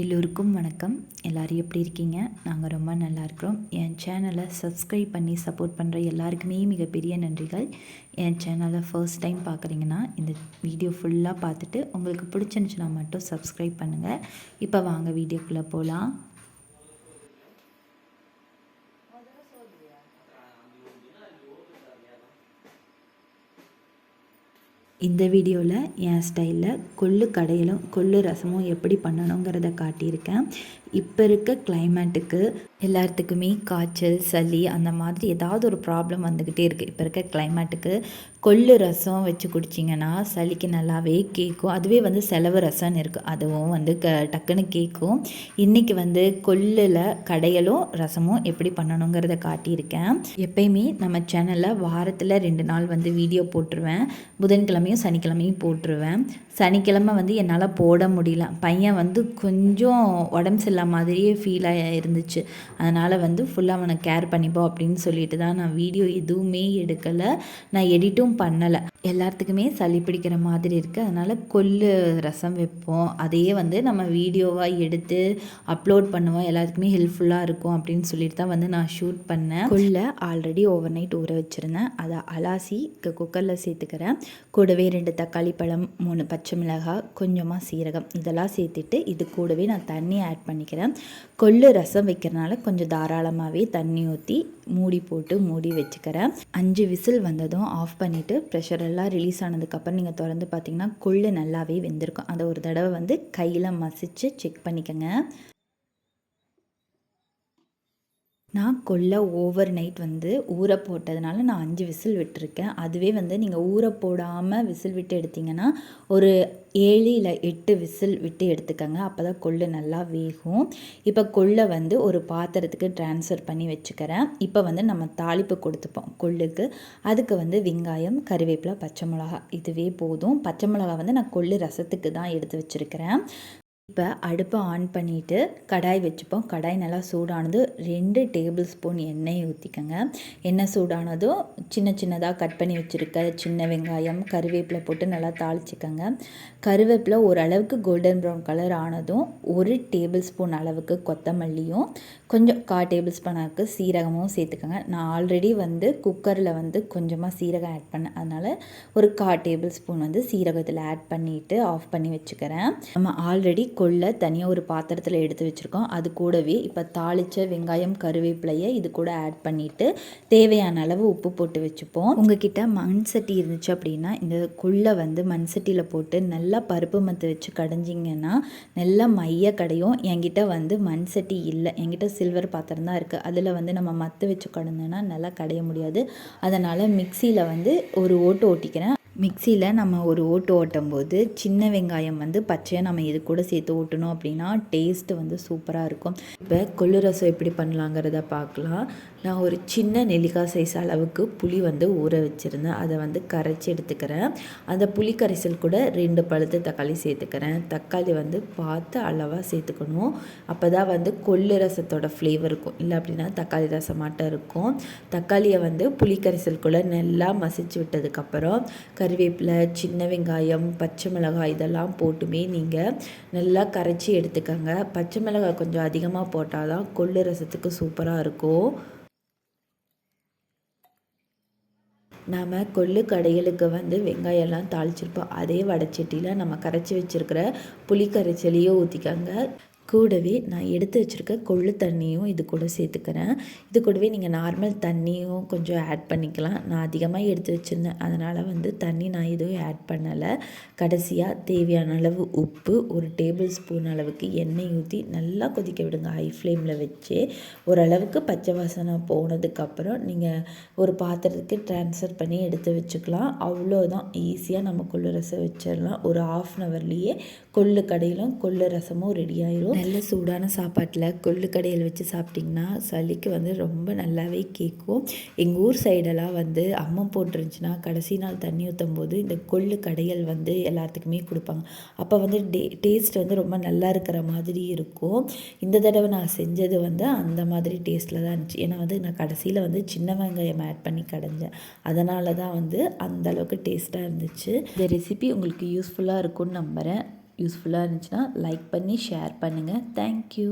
எல்லோருக்கும் வணக்கம். எல்லோரும் எப்படி இருக்கீங்க? நாங்கள் ரொம்ப நல்லா இருக்கிறோம். என் சேனலை சப்ஸ்கிரைப் பண்ணி சப்போர்ட் பண்ணுற எல்லாருக்குமே மிகப்பெரிய நன்றிகள். என் சேனலை ஃபர்ஸ்ட் டைம் பார்க்குறீங்கன்னா இந்த வீடியோ ஃபுல்லாக பார்த்துட்டு உங்களுக்கு பிடிச்சிருந்துச்சுன்னா மட்டும் சப்ஸ்கிரைப் பண்ணுங்கள் இப்போ வாங்க வீடியோக்குள்ளே போகலாம் இந்த வீடியோவில் என் ஸ்டைலில் கொள்ளு கடையிலும் கொள்ளு ரசமும் எப்படி பண்ணணுங்கிறத காட்டியிருக்கேன். இப்போ இருக்க கிளைமேட்டுக்கு எல்லாத்துக்குமே காய்ச்சல் சளி அந்த மாதிரி ஏதாவது ஒரு ப்ராப்ளம் வந்துக்கிட்டே இருக்குது இப்போ இருக்க கிளைமேட்டுக்கு கொள்ளு ரசம் வச்சு குடிச்சிங்கன்னா சளிக்கு நல்லாவே கேட்கும் அதுவே வந்து செலவு ரசம்னு இருக்குது அதுவும் வந்து க டக்குன்னு கேட்கும் இன்றைக்கி வந்து கொள்ளில் கடையலும் ரசமும் எப்படி பண்ணணுங்கிறத காட்டியிருக்கேன். எப்பயுமே நம்ம சேனலில் வாரத்தில் ரெண்டு நாள் வந்து வீடியோ போட்டுருவேன். புதன்கிழமையும் சனிக்கிழமையும் போட்டுருவேன். சனிக்கிழமை வந்து என்னால் போட முடியல. பையன் வந்து கொஞ்சம் உடம்பு சரியில்லை மாதிரியே ஃபீல் இருந்துச்சு. அதனால் வந்து ஃபுல்லாக அவனை கேர் பண்ணிப்போம் அப்படின்னு சொல்லிட்டு தான் நான் வீடியோ எதுவுமே எடுக்கலை. நான் எடிட்டும் பண்ணலை. எல்லாத்துக்குமே சளி பிடிக்கிற மாதிரி இருக்குது அதனால் கொல்லு ரசம் வைப்போம். அதையே வந்து நம்ம வீடியோவாக எடுத்து அப்லோட் பண்ணுவோம். எல்லாத்துக்குமே ஹெல்ப்ஃபுல்லாக இருக்கும் அப்படின்னு சொல்லிட்டு தான் வந்து நான் ஷூட் பண்ணேன். கொல்லை ஆல்ரெடி ஓவர் நைட் ஊற வச்சுருந்தேன். அதை அலாசி குக்கரில் சேர்த்துக்கிறேன். கூடவே ரெண்டு தக்காளி பழம் மூணு பச்சை மிளகாய் கொஞ்சமாக சீரகம். இதெல்லாம் சேர்த்துட்டு இது கூடவே நான் தண்ணி ஆட் பண்ணிக்கிறேன் கொள்ளு ரசம் வைக்கிறனால கொஞ்சம் தாராளமாகவே தண்ணி ஊற்றி மூடி போட்டு மூடி வச்சுக்கிறேன். அஞ்சு விசில் வந்ததும் ஆஃப் பண்ணிவிட்டு ப்ரெஷர் எல்லாம் ரிலீஸ் ஆனதுக்கப்புறம் நீங்கள் திறந்து பார்த்தீங்கன்னா கொள்ளு நல்லாவே வெந்திருக்கும். அதை ஒரு தடவை வந்து கையில் மசித்து செக் பண்ணிக்கோங்க. நான் கொல்ல ஓவர் நைட் வந்து ஊற போட்டதுனால நான் அஞ்சு விசில் விட்டுருக்கேன். அதுவே வந்து நீங்கள் ஊற போடாமல் விசில் விட்டு எடுத்திங்கன்னா ஒரு ஏழு இல்லை எட்டு விசில் விட்டு எடுத்துக்கோங்க. அப்போ தான் கொள்ளு நல்லா வேகும். இப்போ கொள்ளை வந்து ஒரு பாத்திரத்துக்கு ட்ரான்ஸ்ஃபர் பண்ணி வச்சுக்கிறேன். இப்போ வந்து நம்ம தாளிப்பு கொடுத்துப்போம் கொள்ளுக்கு. அதுக்கு வந்து வெங்காயம் கருவேப்பிலை பச்சை மிளகா இதுவே போதும். பச்சை மிளகா வந்து நான் கொள்ளு ரசத்துக்கு தான் எடுத்து வச்சுருக்கிறேன். இப்போ அடுப்பை ஆன் பண்ணிவிட்டு கடாய் வச்சுப்போம். கடாய் நல்லா சூடானது ரெண்டு டேபிள் ஸ்பூன் எண்ணெய் ஊற்றிக்கோங்க எண்ணெய் சூடானதும் சின்ன சின்னதாக கட் பண்ணி வச்சுருக்க சின்ன வெங்காயம் கருவேப்பிலை போட்டு நல்லா தாளிச்சிக்கோங்க. கருவேப்பிலை ஓரளவுக்கு கோல்டன் ப்ரௌன் கலர் ஆனதும் ஒரு டேபிள் ஸ்பூன் அளவுக்கு கொத்தமல்லியும் கொஞ்சம் கா டேபிள் ஸ்பூன் அளவுக்கு சீரகமும் சேர்த்துக்கோங்க. நான் ஆல்ரெடி வந்து குக்கரில் வந்து கொஞ்சமாக சீரகம் ஆட் பண்ணேன். அதனால் ஒரு கா டேபிள் ஸ்பூன் வந்து சீரகத்தில் ஆட் பண்ணிவிட்டு ஆஃப் பண்ணி வச்சுக்கிறேன். நம்ம ஆல்ரெடி கொள்ளை தனியாக ஒரு பாத்திரத்தில் எடுத்து வச்சுருக்கோம். அது கூடவே இப்போ தாளித்த வெங்காயம் கருவேப்பிலையை இது கூட ஆட் பண்ணிவிட்டு தேவையான அளவு உப்பு போட்டு வச்சுப்போம். உங்ககிட்ட மண் சட்டி இருந்துச்சு அப்படின்னா இந்த கொள்ளை வந்து மண் சட்டியில் போட்டு நல்லா பருப்பு மத்து வச்சு கடைஞ்சிங்கன்னா நல்லா மைய கடையும். என்கிட்ட வந்து மண் சட்டி இல்லை. என்கிட்ட சில்வர் பாத்திரம் தான் இருக்குது அதில் வந்து நம்ம மத்து வச்சு கடந்தோன்னா நல்லா கடைய முடியாது. அதனால் மிக்சியில் வந்து ஒரு ஓட்டு ஓட்டிக்கிறேன். மிக்சியில் நம்ம ஒரு ஓட்டு ஓட்டும் போது சின்ன வெங்காயம் வந்து பச்சையாக நம்ம இது கூட சேர்த்து ஓட்டணும் அப்படின்னா டேஸ்ட்டு வந்து சூப்பராக இருக்கும். இப்போ கொள்ளு ரசம் எப்படி பண்ணலாங்கிறத பார்க்கலாம். நான் ஒரு சின்ன நெல்லிக்காய் சைஸ் அளவுக்கு புளி வந்து ஊற வச்சுருந்தேன். அதை வந்து கரைச்சி எடுத்துக்கிறேன். அந்த புளி கரைசல் கூட ரெண்டு பழுத்து தக்காளி சேர்த்துக்கிறேன். தக்காளி வந்து பார்த்து அளவாக சேர்த்துக்கணும். அப்போ தான் வந்து கொள்ளு ரசத்தோட ஃப்ளேவர் இருக்கும். இல்லை அப்படின்னா தக்காளி ரசம் மாட்டம் இருக்கும். தக்காளியை வந்து புளி கரைசல் கூட நல்லா மசிச்சு விட்டதுக்கப்புறம் கருவேப்பிலை சின்ன வெங்காயம் பச்சை மிளகாய் இதெல்லாம் போட்டுமே நீங்கள் நல்லா கரைச்சி எடுத்துக்கோங்க. பச்சை மிளகாய் கொஞ்சம் அதிகமாக போட்டால் தான் கொள்ளு ரசத்துக்கு சூப்பராக இருக்கும். நாம் கொள்ளு கடைகளுக்கு வந்து வெங்காயம்லாம் தாளிச்சிருப்போம். அதே வடச்சட்டியில் நம்ம கரைச்சி வச்சுருக்கிற புளிக்கரைச்சலையும் ஊற்றிக்கோங்க கூடவே நான் எடுத்து வச்சுருக்க கொள்ளு தண்ணியும் இது கூட சேர்த்துக்கிறேன். இது கூடவே நீங்கள் நார்மல் தண்ணியும் கொஞ்சம் ஆட் பண்ணிக்கலாம். நான் அதிகமாக எடுத்து வச்சுருந்தேன். அதனால் வந்து தண்ணி நான் எதுவும் ஆட் பண்ணலை. கடைசியாக தேவையான அளவு உப்பு ஒரு டேபிள் ஸ்பூன் அளவுக்கு எண்ணெய் ஊற்றி நல்லா கொதிக்க விடுங்க. ஹை ஃப்ளேமில் வச்சு ஓரளவுக்கு பச்சை வாசனை போனதுக்கப்புறம் நீங்கள் ஒரு பாத்திரத்துக்கு ட்ரான்ஸ்ஃபர் பண்ணி எடுத்து வச்சுக்கலாம். அவ்வளோதான் ஈஸியாக நம்ம கொள்ளு ரசம் வச்சிடலாம். ஒரு ஆஃப் அன் ஹவர்லேயே கொள்ளு கடையிலும் கொள்ளு ரசமும் ரெடி ஆயிரும். நல்ல சூடான சாப்பாட்டில் கொள்ளு கடையில் வச்சு சாப்பிட்டிங்கன்னா சளிக்கு வந்து ரொம்ப நல்லாவே கேட்கும் எங்கள் ஊர் சைடெல்லாம் வந்து அம்மம் போட்டுருந்துச்சுன்னா கடைசி நாள் தண்ணி ஊற்றும் போது இந்த கொள்ளு கடையல் வந்து எல்லாத்துக்குமே கொடுப்பாங்க. அப்போ வந்து டே டேஸ்ட் வந்து ரொம்ப நல்லா இருக்கிற மாதிரி இருக்கும். இந்த தடவை நான் செஞ்சது வந்து அந்த மாதிரி டேஸ்ட்டில் தான் இருந்துச்சு. ஏன்னா வந்து நான் கடைசியில் வந்து சின்ன வெங்காயம் ஆட் பண்ணி கடைஞ்சேன். அதனால தான் வந்து அந்த அளவுக்கு டேஸ்ட்டாக இருந்துச்சு. இந்த ரெசிபி உங்களுக்கு யூஸ்ஃபுல்லாக இருக்கும்னு நம்புகிறேன் யூஸ்ஃபுல்லாக இருந்துச்சுன்னா லைக் பண்ணி ஷேர் பண்ணுங்கள் தேங்க்யூ